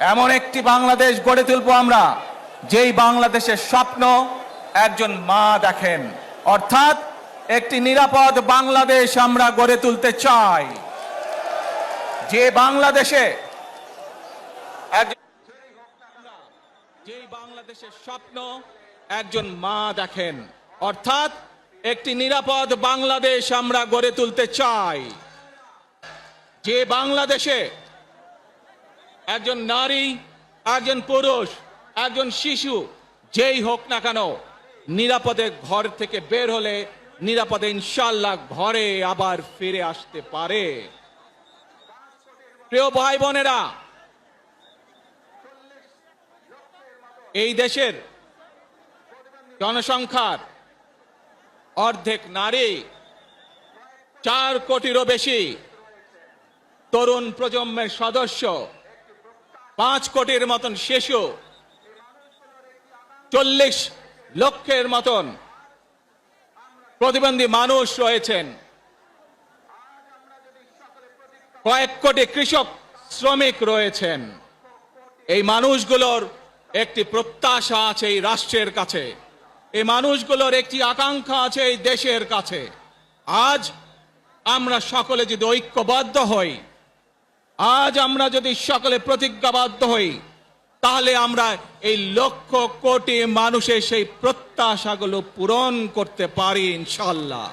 এমন একটি বাংলাদেশ গড়ে তুলবো আমরা, যেই বাংলাদেশের স্বপ্ন একজন মা দেখেন। অর্থাৎ একটি নিরাপদ বাংলাদেশ আমরা গড়ে তুলতে চাই। যে বাংলাদেশে যেই বাংলাদেশের স্বপ্ন একজন মা দেখেন। অর্থাৎ একটি নিরাপদ বাংলাদেশ আমরা গড়ে তুলতে চাই। যে বাংলাদেশে একজন নারী, একজন পুরুষ, একজন শিশু, যেই হোক না কেন, নিরাপদে ঘর থেকে বের হলে নিরাপদে ইনশাল্লাহ ঘরে আবার ফিরে আসতে পারে। প্রিয় ভাই বোনেরা, এই দেশের জনসংখ্যার অর্ধেক নারী, চার কোটিরও বেশি তরুণ প্রজন্মের সদস্য পাঁচ কোটির মতন শিশু, চল্লিশ লক্ষের মতন প্রতিবন্ধী মানুষ রয়েছেন। কয়েক কোটি কৃষক, শ্রমিক রয়েছেন। এই মানুষগুলোর একটি প্রত্যাশা আছে এই রাষ্ট্রের কাছে। এই মানুষগুলোর একটি আকাঙ্ক্ষা আছে এই দেশের কাছে। আজ আমরা সকলে যদি ঐক্যবদ্ধ হই আজ আমরা যদি সকলে প্রতিজ্ঞাবদ্ধ হই, তাহলে আমরা এই লক্ষ কোটি মানুষের সেই প্রত্যাশাগুলো পূরণ করতে পারি ইনশাল্লাহ